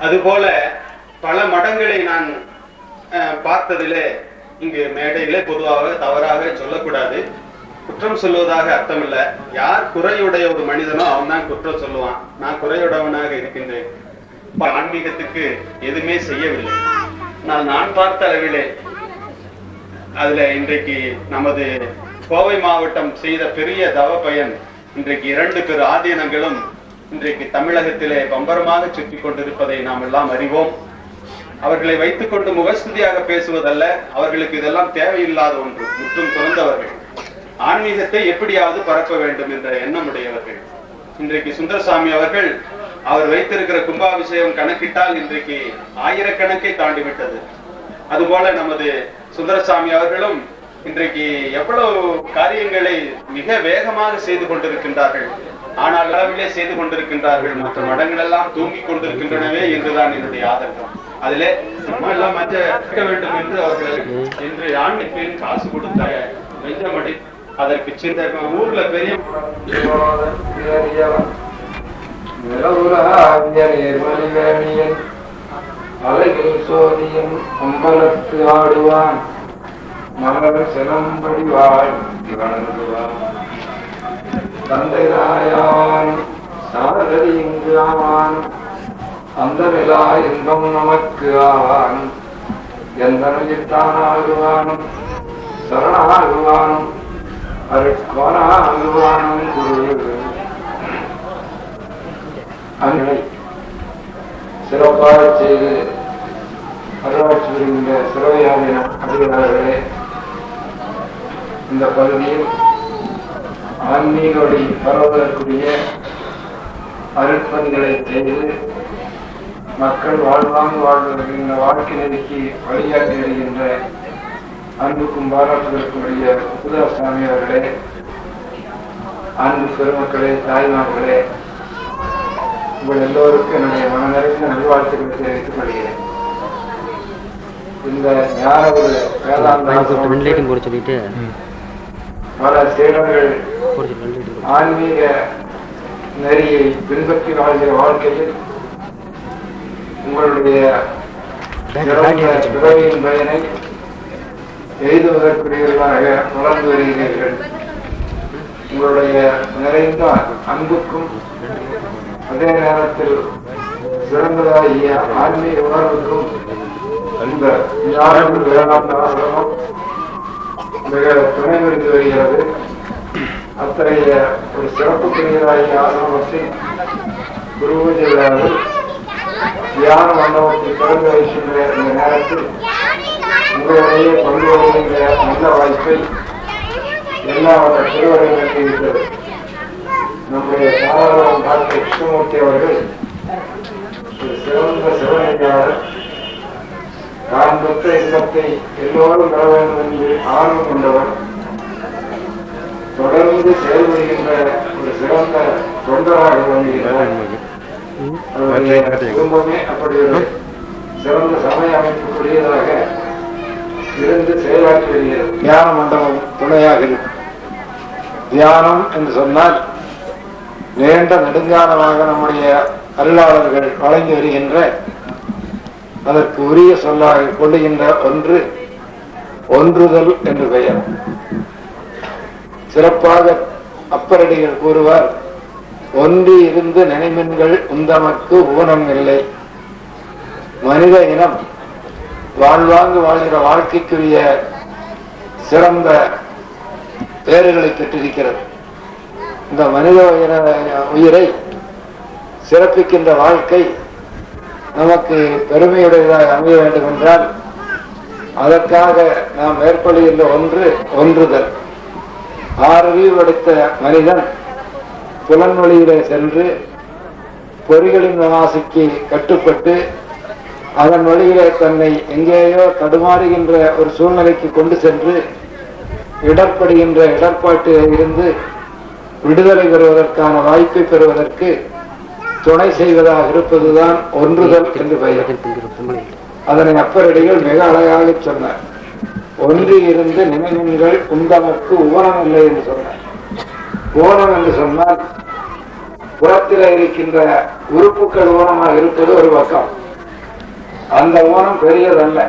அதுபோல பல மடங்களை நான் அஹ், பார்த்ததிலே இங்கு மேடையிலே பொதுவாக தவறாக சொல்லக்கூடாது. குற்றம் சொல்வதாக அர்த்தம் இல்ல யார் குறையுடைய ஒரு மனிதனோ அவன் தான் குற்றம் சொல்லுவான். நான் குறையுடையவனாக இருக்கின்றேன். இப்ப ஆன்மீகத்துக்கு எதுவுமே செய்யவில்லை. நான் நான் பார்த்த அளவிலே அதுல இன்றைக்கு நமது கோவை மாவட்டம் செய்த பெரிய தவ பயன் இன்றைக்கு இரண்டு பேர் ஆதீனங்களும் இன்றைக்கு தமிழகத்திலே பம்பரமாக சுற்றி கொண்டிருப்பதை நாம் எல்லாம் அறிவோம். அவர்களை வைத்துக் கொண்டு முகஸ்துதியாக பேசுவதல்ல அவர்களுக்கு இதெல்லாம் தேவையில்லாத ஒன்று முற்றும் துறந்தவர்கள். ஆன்மீகத்தை எப்படியாவது பரப்ப வேண்டும் என்ற எண்ணம் உடையவர்கள் இன்றைக்கு சுந்தரசாமி அவர்கள் அவர் வைத்திருக்கிற கும்பாபிஷேகம் கணக்கிட்டால் இன்றைக்கு ஆயிரக்கணக்கை தாண்டி விட்டது அதுபோல நமது சுந்தரசாமி அவர்களும் இன்றைக்கு எவ்வளவு காரியங்களை மிக வேகமாக செய்து கொண்டிருக்கின்றார்கள். ஆனால் அளவிலே செய்து கொண்டிருக்கின்றார்கள். மற்ற மடங்கள் எல்லாம் தூங்கிக் கொண்டிருக்கின்றனவே என்றுதான் என்னுடைய ஆதங்கம் அதிலே நம்ம எல்லாம் மற்ற வேண்டும் என்று அவர்கள் என்று பேர் காசு கொடுத்த வெஞ்சமடி அதற்கு சின்ன ஊர்ல பெரிய அழகில் சோதியும் அம்பலத்து ஆடுவான். மலர் செலம்படி வாழ்த்தி வணங்குவான். தந்தையாயான் சாரதி இங்கு ஆவான். அந்த நிலா இன்பம் நமக்கு ஆவான். எந்த நொழித்தானாகுவானும் சரணாகுவானும் அருட்கோனாகுவானும் குரு. அன்னை சிறப்பாக செய்து அருளாட்சி வருகின்ற சிறவையாவின அதிகாரிகளே இந்த பகுதியில் ஆன்மீக வழி பரவுவதற்குரிய அருட்பணிகளை செய்து மக்கள் வாழ்வாங்கு வாழ்வதற்கின்ற வாழ்க்கை நெருக்கி வழிகாட்டி வருகின்ற அன்புக்கும் பாராட்டுதற்குரிய சுதாசாமி அவர்களே அன்பு பெருமக்களே தாய்மார்களே உங்கள் எல்லோருக்கும் என்னுடைய மனநிறைந்த நல்வாழ்த்துக்களை தெரிவித்துக் கொள்கிறேன். இந்த ஞான ஒரு போட சொல்லிட்டு பல சீடர்கள் ஆன்மீக நெறியை பின்பற்றி வாழ்கிற வாழ்க்கையில் உங்களுடைய பிறவியின் பயனை எழுதுவதற்குரியவர்களாக வளர்ந்து வருகிறீர்கள். உங்களுடைய நிறைந்த அன்புக்கும் அதே நேரத்தில் சிறந்ததாகிய ஆன்மீக உணர்வுக்கும் அந்த யாரும் வேளாண் மிக துணை விருந்து வருகிறது. அத்தகைய ஒரு சிறப்புக்குரியதாகிய ஆசிரமத்தில் குருபூஜை விழாவில் தியான மண்டபத்தில் திறந்து வைக்கின்ற இந்த நேரத்தில் உங்களுடைய பங்கு வருகின்ற நல்ல வாய்ப்பை எல்லாவற்ற வந்த இருக்கிறது நம்முடைய சாதாரண டாக்டர் கிருஷ்ணமூர்த்தி அவர்கள் சிறந்த சிவனையாளர் நான் பெற்ற இன்பத்தை எல்லோரும் பெற வேண்டும் என்று ஆர்வம் கொண்டவர். தொடர்ந்து செயல்படுகின்ற ஒரு சிறந்த தொண்டராக விளங்குகிறார் குடும்பமே அப்படி ஒரு சிறந்த சமய அமைப்புக்குரியதாக இருந்து செயலாற்றி வருகிறது. தியான மண்டபம் துணையாக இருக்கும் தியானம் என்று சொன்னால் நீண்ட நெடுஞ்சாலமாக நம்முடைய அருளாளர்கள் வழங்கி வருகின்ற அதற்கு உரிய சொல்லாக கொள்ளுகின்ற ஒன்று ஒன்றுதல் என்று பெயர். சிறப்பாக அப்பரடிகள் கூறுவார் ஒன்றி இருந்து நினைமின்கள் உந்தமக்கு ஊனம் இல்லை. மனித இனம் வாழ்வாங்கு வாழ்கிற வாழ்க்கைக்குரிய சிறந்த பேறுகளை பெற்றிருக்கிறது. இந்த மனித உயிரை சிறப்பிக்கின்ற வாழ்க்கை நமக்கு பெருமையுடையதாக அமைய வேண்டும் என்றால் அதற்காக நாம் மேற்கொள்கின்ற ஒன்று ஒன்றுதல். ஆறறிவு படைத்த மனிதன் புலன்வழியிலே சென்று பொறிகளின் ஆசைக்கு கட்டுப்பட்டு அதன் வழியிலே தன்னை எங்கேயோ தடுமாறுகின்ற ஒரு சூழ்நிலைக்கு கொண்டு சென்று இடர்படுகின்ற இடர்பாட்டில் இருந்து விடுதலை பெறுவதற்கான வாய்ப்பை பெறுவதற்கு துணை செய்வதாக இருப்பதுதான் ஒன்றுதல் என்று பெயர். அதனை அப்பரடிகள் மிக அழகாக சொன்னார். ஒன்றி இருந்து நினைவுங்கள் உந்தமக்கு ஊனம் இல்லை என்று சொன்னார். ஊனம் என்று சொன்னால் புறத்தில் இருக்கின்ற உறுப்புகள் ஊனமாக இருப்பது ஒரு பக்கம். அந்த ஊனம் பெரியதல்ல.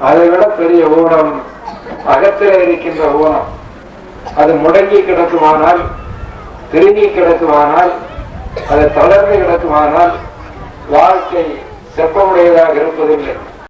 அதை விட பெரிய ஊனம் அகத்தில் இருக்கின்ற ஊனம். அது முடங்கி கிடக்குமானால் திரும்பி கிடக்குமானால் அதை தளர்ந்து கிடக்குமானால் வாழ்க்கை செப்பமுடையதாக இருப்பதில்லை.